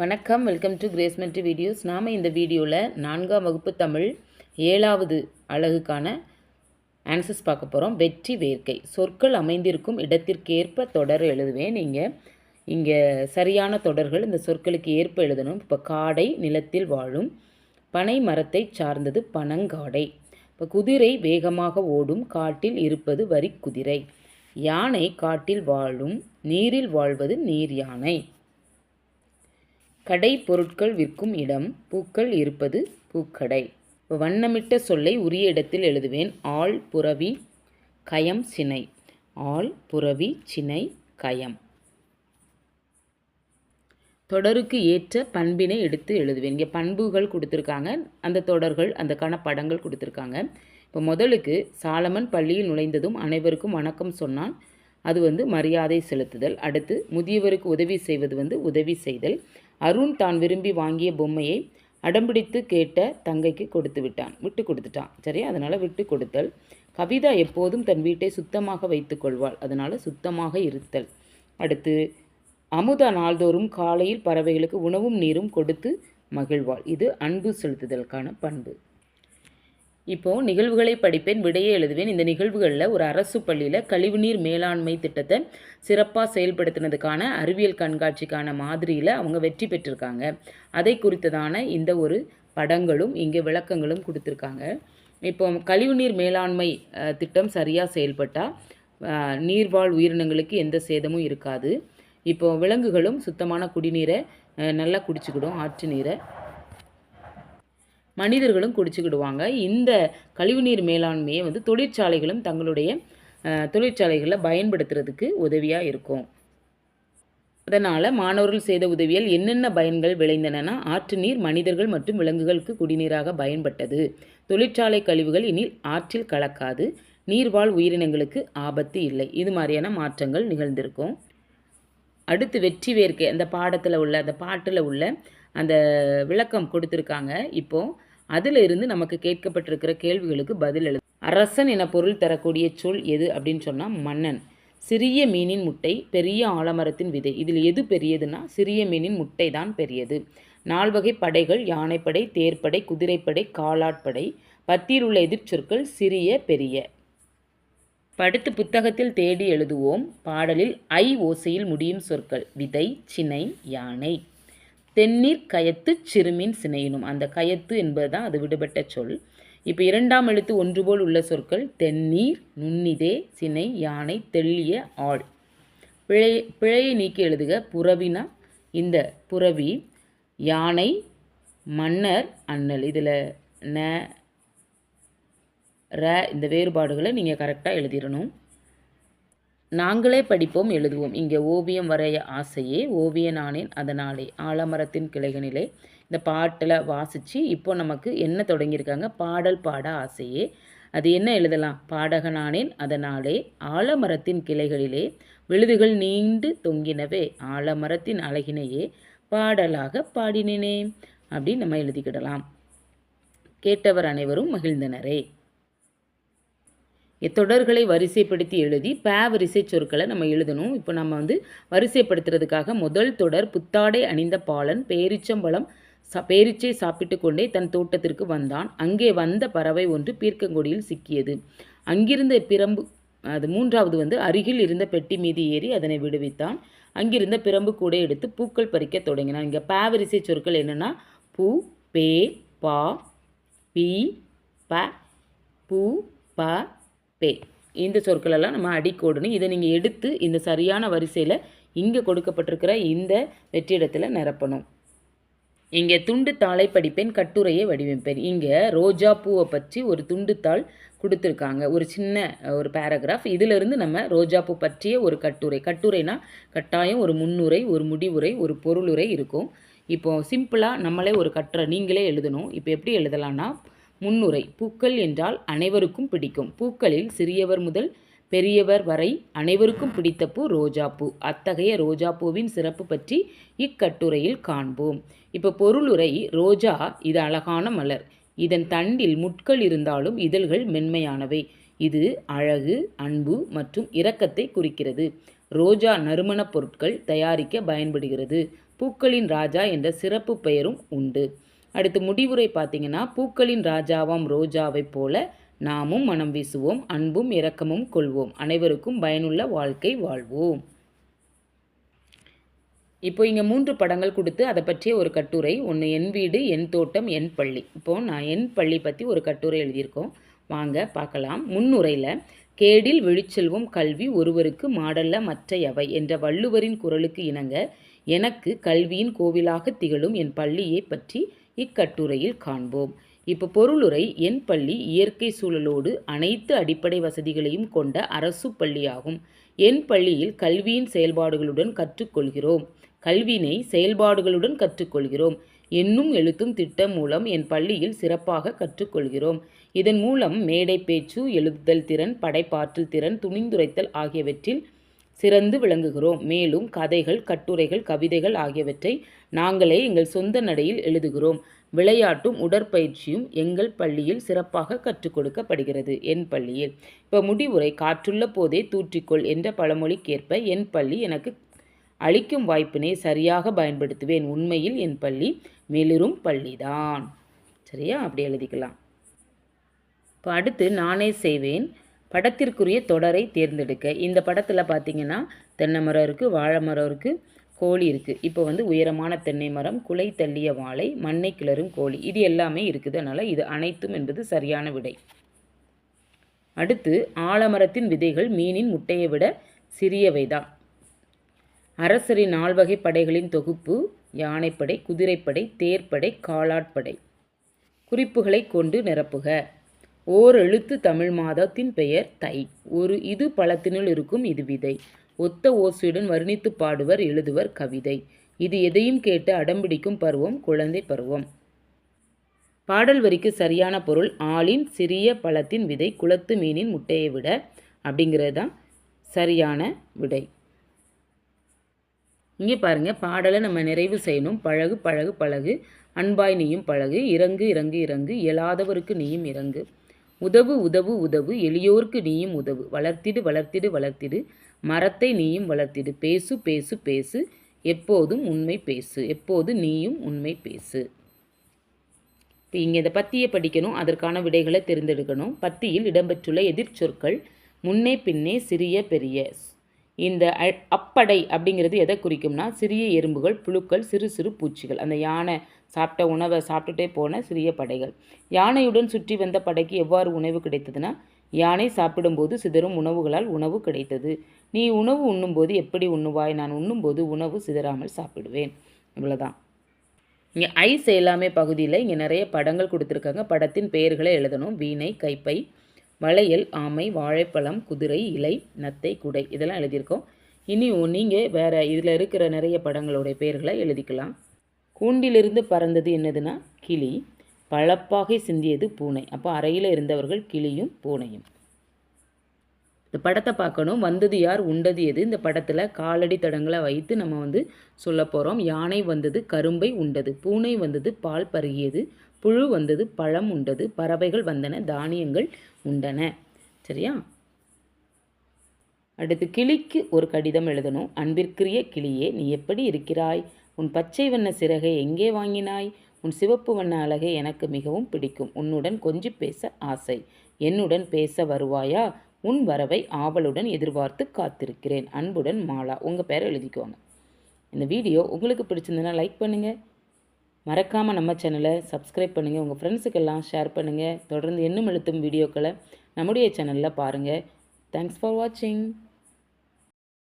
வணக்கம் welcome to கிரேஸ்மெண்ட் videos நாம் இந்த வீடியோவில் நான்காம் வகுப்பு தமிழ் ஏழாவது அழகுக்கான ஆன்சர்ஸ் பார்க்க போகிறோம் வெற்றி வேர்க்கை. சொற்கள் அமைந்திருக்கும் இடத்திற்கேற்ப தொடர் எழுதுவேன். நீங்கள் இங்கே சரியான தொடர்கள் இந்த சொற்களுக்கு ஏற்ப எழுதணும். இப்போ காடை நிலத்தில் வாழும் பனை மரத்தை சார்ந்தது பனங்காடை. இப்போ குதிரை வேகமாக ஓடும் காட்டில் இருப்பது வரி குதிரை யானை காட்டில் வாழும் நீரில் வாழ்வது நீர் யானை. கடை பொருட்கள் விற்கும் இடம் பூக்கள் இருப்பது பூக்கடை. இப்போ வண்ணமிட்ட சொல்லை உரிய இடத்தில் எழுதுவேன். ஆள் புறவி கயம் சினை. ஆள் புறவி சினை கயம். தொடருக்கு ஏற்ற பண்பினை எடுத்து எழுதுவேன். இங்கே பண்புகள் கொடுத்துருக்காங்க. அந்த தொடர்கள் அந்தக்கான படங்கள் கொடுத்துருக்காங்க. இப்போ முதலுக்கு சாலமன் பள்ளியில் நுழைந்ததும் அனைவருக்கும் வணக்கம் சொன்னான். அது வந்து மரியாதை செலுத்துதல். அடுத்து முதியவருக்கு உதவி செய்வது வந்து உதவி செய்தல். அருண் தான் விரும்பி வாங்கிய பொம்மையை அடம்பிடித்து கேட்ட தங்கைக்கு கொடுத்து விட்டான். விட்டு கொடுத்துட்டான். சரி அதனால் விட்டு கொடுத்தல். கவிதா எப்போதும் தன் வீட்டை சுத்தமாக வைத்துக்கொள்வாள் அதனால் சுத்தமாக இருத்தல். அடுத்து அமுதா நாள்தோறும் காலையில் பறவைகளுக்கு உணவும் நீரும் கொடுத்து மகிழ்வாள். இது அன்பு செலுத்துதலுக்கான பண்பு. இப்போ நிகழ்வுகளை படிப்பேன் விடையை எழுதுவேன். இந்த நிகழ்வுகளில் ஒரு அரசு பள்ளியில் கழிவுநீர் மேலாண்மை திட்டத்தை சிறப்பாக செயல்படுத்தினதுக்கான அறிவியல் கண்காட்சிக்கான மாதிரியில் அவங்க வெற்றி பெற்றிருக்காங்க. அதை குறித்ததான இந்த ஒரு படங்களும் இங்கே விளக்கங்களும் கொடுத்துருக்காங்க. இப்போ கழிவுநீர் மேலாண்மை திட்டம் சரியாக செயல்பட்டால் நீர்வாழ் உயிரினங்களுக்கு எந்த சேதமும் இருக்காது. இப்போ விலங்குகளும் சுத்தமான குடிநீரை நல்லா குடிச்சுக்கிடும் ஆற்று நீரை. மனிதர்களும் குடிச்சுக்கிடுவாங்க. இந்த கழிவுநீர் மேலாண்மையை வந்து தொழிற்சாலைகளும் தங்களுடைய தொழிற்சாலைகளில் பயன்படுத்துறதுக்கு உதவியாக இருக்கும். அதனால் மாணவர்கள் செய்த உதவியால் என்னென்ன பயன்கள் விளைந்தனன்னா ஆற்று நீர் மனிதர்கள் மற்றும் விலங்குகளுக்கு குடிநீராக பயன்பட்டது. தொழிற்சாலை கழிவுகள் இனி ஆற்றில் கலக்காது. நீர்வாழ் உயிரினங்களுக்கு ஆபத்து இல்லை. இது மாதிரியான மாற்றங்கள் நிகழ்ந்திருக்கும். அடுத்து வெற்றி வேர்க்கை அந்த பாடத்தில் உள்ள அந்த பாட்டில் உள்ள அந்த விளக்கம் கொடுத்துருக்காங்க. இப்போது அதிலிருந்து நமக்கு கேட்கப்பட்டிருக்கிற கேள்விகளுக்கு பதில் எழுது. அரசன் என பொருள் தரக்கூடிய சொல் எது அப்படின்னு சொன்னால் மன்னன். சிறிய மீனின் முட்டை பெரிய ஆலமரத்தின் விதை. இதில் எது பெரியதுன்னா சிறிய மீனின் முட்டை தான் பெரியது. நால்வகை படைகள் யானைப்படை தேர்ப்படை குதிரைப்படை காலாட்படை. பத்தியில் உள்ள எதிர்ச்சொற்கள் சிறிய பெரிய. படுத்து புத்தகத்தில் தேடி எழுதுவோம். பாடலில் ஐ ஓசையில் முடியும் சொற்கள். விதை சினை யானை. தென்னீர் கயத்து சிறுமீன் சினையினும். அந்த கயத்து என்பதுதான் அது விடுபட்ட சொல். இப்போ இரண்டாம் எழுத்து ஒன்று போல் உள்ள சொற்கள் தென்னீர் நுண்ணிதே சினை யானை தெள்ளிய ஆள். பிழை பிழையை நீக்கி எழுதுக. புறவினா இந்த புறவி யானை மன்னர் அண்ணல். இதில் ந ர இந்த வேறுபாடுகளை நீங்கள் கரெக்டாக எழுதிடணும். நாங்களே படிப்போம் எழுதுவோம். இங்கே ஓவியம் வரைய ஆசையே ஓவிய நானேன் அதனாலே. ஆலமரத்தின் கிளைகளிலே இந்த பாட்டில் வாசித்து இப்போ நமக்கு என்ன தொடங்கியிருக்காங்க? பாடல் பாட ஆசையே. அது என்ன எழுதலாம்? பாடகனானேன் அதனாலே. ஆலமரத்தின் கிளைகளிலே விழுதுகள் நீண்டு தொங்கினவே ஆலமரத்தின் அழகினையே பாடலாக பாடினேனே. அப்படின்னு நம்ம எழுதிக்கிடலாம். கேட்டவர் அனைவரும் மகிழ்ந்தனரே. தொடர்களை வரிசைப்படுத்தி எழுதி ப வரிசை சொற்களை நம்ம எழுதணும். இப்போ நம்ம வந்து வரிசைப்படுத்துறதுக்காக முதல் தொடர் புத்தாடை அணிந்த பாலன் பேரிச்சம்பழம் சா பேரிச்சை சாப்பிட்டு கொண்டே தன் தோட்டத்திற்கு வந்தான். அங்கே வந்த பறவை ஒன்று பீர்க்கங்கொடியில் சிக்கியது. அங்கிருந்த பிரம்பு அது மூன்றாவது வந்து அருகில் இருந்த பெட்டி மீது ஏறி அதனை விடுவித்தான். அங்கிருந்த பிரம்பு கூட எடுத்து பூக்கள் பறிக்க தொடங்கினான். இங்கே ப வரிசை சொற்கள் என்னென்னா பூ பே பா பி ப பூ ப பே இந்த சொற்களெல்லாம் நம்ம அடிக்கோடணும். இதை நீங்கள் எடுத்து இந்த சரியான வரிசையில் இங்கே கொடுக்கப்பட்டிருக்கிற இந்த வெற்றிடத்தில் நிரப்பணும். இங்கே துண்டுத்தாளை படிப்பேன் கட்டுரையை வடிவமைப்பேன். இங்கே ரோஜா பூவை பற்றி ஒரு துண்டுத்தாள் கொடுத்துருக்காங்க. ஒரு சின்ன ஒரு பேராகிராஃப் இதிலிருந்து நம்ம ரோஜா பூ பற்றிய ஒரு கட்டுரை கட்டுரைனா கட்டாயம் ஒரு முன்னுரை ஒரு முடிவுரை ஒரு பொருளுரை இருக்கும். இப்போது சிம்பிளாக நம்மளே ஒரு கட்டுரை நீங்களே எழுதணும். இப்போ எப்படி எழுதலான்னா முன்னுரை. பூக்கள் என்றால் அனைவருக்கும் பிடிக்கும். பூக்களில் சிறியவர் முதல் பெரியவர் வரை அனைவருக்கும் பிடித்த பூ ரோஜாப்பூ. அத்தகைய ரோஜாப்பூவின் சிறப்பு பற்றி இக்கட்டுரையில் காண்போம். இப்போ பொருளுரை ரோஜா இது அழகான மலர். இதன் தண்டில் முட்கள் இருந்தாலும் இதழ்கள் மென்மையானவை. இது அழகு அன்பு மற்றும் இரக்கத்தை குறிக்கிறது. ரோஜா நறுமணப் பொருட்கள் தயாரிக்க பயன்படுகிறது. பூக்களின் ராஜா என்ற சிறப்பு பெயரும் உண்டு. அடுத்து முடிவுரை பார்த்தீங்கன்னா பூக்களின் ராஜாவாம் ரோஜாவைப் போல நாமும் மனம் வீசுவோம் அன்பும் இரக்கமும் கொள்வோம். அனைவருக்கும் பயனுள்ள வாழ்க்கை வாழ்வோம். இப்போ இங்கே மூன்று படங்கள் கொடுத்து அதை பற்றிய ஒரு கட்டுரை. ஒன்று என் வீடு என் தோட்டம் என் பள்ளி. இப்போது நான் என் பள்ளி பற்றி ஒரு கட்டுரை எழுதியிருக்கோம். வாங்க பார்க்கலாம். முன்னுரையில் கேடில் விழிச்செல்வம் கல்வி ஒருவருக்கு மாடல்ல மற்ற எவை? என்ற வள்ளுவரின் குரலுக்கு இணங்க எனக்கு கல்வியின் கோவிலாக திகழும் என் பள்ளியை பற்றி இக்கட்டுரையில் காண்போம். இப்போ பொருளுரை என் பள்ளி இயற்கை சூழலோடு அனைத்து அடிப்படை வசதிகளையும் கொண்ட அரசு பள்ளியாகும். என் பள்ளியில் கல்வியின் செயல்பாடுகளுடன் கற்றுக்கொள்கிறோம். கல்வியினை செயல்பாடுகளுடன் கற்றுக்கொள்கிறோம். என்னும் எழுத்தும் திட்டம் மூலம் என் பள்ளியில் சிறப்பாக கற்றுக்கொள்கிறோம். இதன் மூலம் மேடை பேச்சு எழுதுதல் திறன் படைப்பாற்றல் திறன் துணிந்துரைத்தல் ஆகியவற்றில் சிறந்து விளங்குகிறோம். மேலும் கதைகள் கட்டுரைகள் கவிதைகள் ஆகியவற்றை நாங்களே எங்கள் சொந்த நடையில் எழுதுகிறோம். விளையாட்டும் உடற்பயிற்சியும் எங்கள் பள்ளியில் சிறப்பாக கற்றுக் கொடுக்கப்படுகிறது என் பள்ளியில். இப்போ முடிவுரை காற்றுள்ள போதே தூற்றிக்கொள் என்ற பழமொழிக்கேற்ப என் பள்ளி எனக்கு அளிக்கும் வாய்ப்பினை சரியாக பயன்படுத்துவேன். உண்மையில் என் பள்ளி மெளிரும் பள்ளிதான். சரியா? அப்படி எழுதிக்கலாம். இப்போ அடுத்து நானே செய்வேன். படத்திற்குரிய தொடரை தேர்ந்தெடுக்க. இந்த படத்தில் பார்த்தீங்கன்னா தென்னை மரம் இருக்குது வாழை மரம் இருக்குது கோழி இருக்குது இப்போ வந்து உயரமான தென்னை மரம் குலை தள்ளிய வாழை மண்ணை கிளறும் கோழி இது எல்லாமே இருக்குது. அதனால் இது அனைத்தும் என்பது சரியான விடை. அடுத்து ஆலமரத்தின் விதைகள் மீனின் முட்டையை விட சிறியவைதான் அரசரின் நால்வகை படைகளின் தொகுப்பு யானைப்படை குதிரைப்படை தேர்ப்படை காலாட்படை. குறிப்புகளை கொண்டு நிரப்புக. ஓர் எழுத்து தமிழ் மாதத்தின் பெயர் தை. ஒரு இது பழத்தினுள் இருக்கும் இது விதை. ஒத்த ஓசையுடன் வர்ணித்து பாடுவர் எழுதுவர் கவிதை. இது எதையும் கேட்டு அடம்பிடிக்கும் பருவம் குழந்தை பருவம். பாடல் வரிக்கு சரியான பொருள் ஆளின் சிறிய பழத்தின் விதை குளத்து மீனின் முட்டையை விட அப்படிங்கிறது தான் சரியான விடை. இங்கே பாருங்கள் பாடலை நம்ம நிறைவு செய்யணும். பழகு பழகு பழகு. அன்பாய் நீயும் பழகு. இறங்கு இறங்கு இறங்கு. இயலாதவருக்கு நீயும் இறங்கு. உதவு உதவு உதவு எளியோர்க்கு நீயும் உதவு. வளர்த்திடு வளர்த்திடு வளர்த்திடு. மரத்தை நீயும் வளர்த்திடு. பேசு பேசு பேசு. எப்போதும் உண்மை பேசு. எப்போது நீயும் உண்மை பேசு. இப்போ இங்கே இந்த பத்தியை படிக்கணும். அதற்கான விடைகளை தெரிந்தெடுக்கணும். பத்தியில் இடம்பெற்றுள்ள எதிர்ச்சொற்கள் முன்னே பின்னே சிறிய பெரிய. இந்த அப்படை அப்படிங்கிறது எதை குறிக்கும்னா சிறிய எறும்புகள் புழுக்கள் சிறு சிறு பூச்சிகள். அந்த யானை சாப்பிட்ட உணவை சாப்பிட்டுட்டே போன சிறிய படைகள். யானையுடன் சுற்றி வந்த படைக்கு எவ்வாறு உணவு கிடைத்ததுன்னா யானை சாப்பிடும்போது சிதறும் உணவுகளால் உணவு கிடைத்தது. நீ உணவு உண்ணும்போது எப்படி உண்ணுவாய்? நான் உண்ணும்போது உணவு சிதறாமல் சாப்பிடுவேன். இவ்வளோதான் இங்கே ஐஸ் எல்லாமே பகுதியில் இங்கே நிறைய படங்கள் கொடுத்துருக்காங்க. படத்தின் பெயர்களை எழுதணும். வீணை கைப்பை வளையல் ஆமை வாழைப்பழம் குதிரை இலை நத்தை குடை இதெல்லாம் எழுதியிருக்கோம். இனி நீங்கள் வேறு இதில் இருக்கிற நிறைய படங்களுடைய பெயர்களை எழுதிக்கலாம். கூண்டிலிருந்து பறந்தது என்னதுன்னா கிளி பழப்பாகை சிந்தியது பூனை. அப்போ அறையில் இருந்தவர்கள் கிளியும் பூனையும். இந்த படத்தை பார்க்கணும். வந்தது யார் உண்டது எது? இந்த படத்தில் காலடி தடங்களை வைத்து நம்ம வந்து சொல்ல போகிறோம் யானை வந்தது கரும்பை உண்டது பூனை வந்தது பால் பருகியது புழு வந்தது பழம் உண்டது பறவைகள் வந்தன தானியங்கள் உண்டன. சரியா? அடுத்து கிளிக்கு ஒரு கடிதம் எழுதணும். அன்பிற்குரிய கிளியே நீ எப்படி இருக்கிறாய்? உன் பச்சை வண்ண சிறகை எங்கே வாங்கினாய்? உன் சிவப்பு வண்ண அழகை எனக்கு மிகவும் பிடிக்கும். உன்னுடன் கொஞ்சி பேச ஆசை. என்னுடன் பேச வருவாயா? உன் வரவை ஆவலுடன் எதிர்பார்த்து காத்திருக்கிறேன். அன்புடன் மாலா. உங்கள் பேரை எழுதிக்கோங்க. இந்த வீடியோ உங்களுக்கு பிடிச்சிருந்ததுன்னா லைக் பண்ணுங்கள் மறக்காமல் நம்ம சேனலை சப்ஸ்கிரைப் பண்ணுங்கள் உங்கள் ஃப்ரெண்ட்ஸுக்கெல்லாம் ஷேர் பண்ணுங்கள் தொடர்ந்து இன்னும் எழுத்தும் வீடியோக்களை நம்முடைய சேனலில் பாருங்கள் தேங்க்ஸ் ஃபார் வாட்சிங்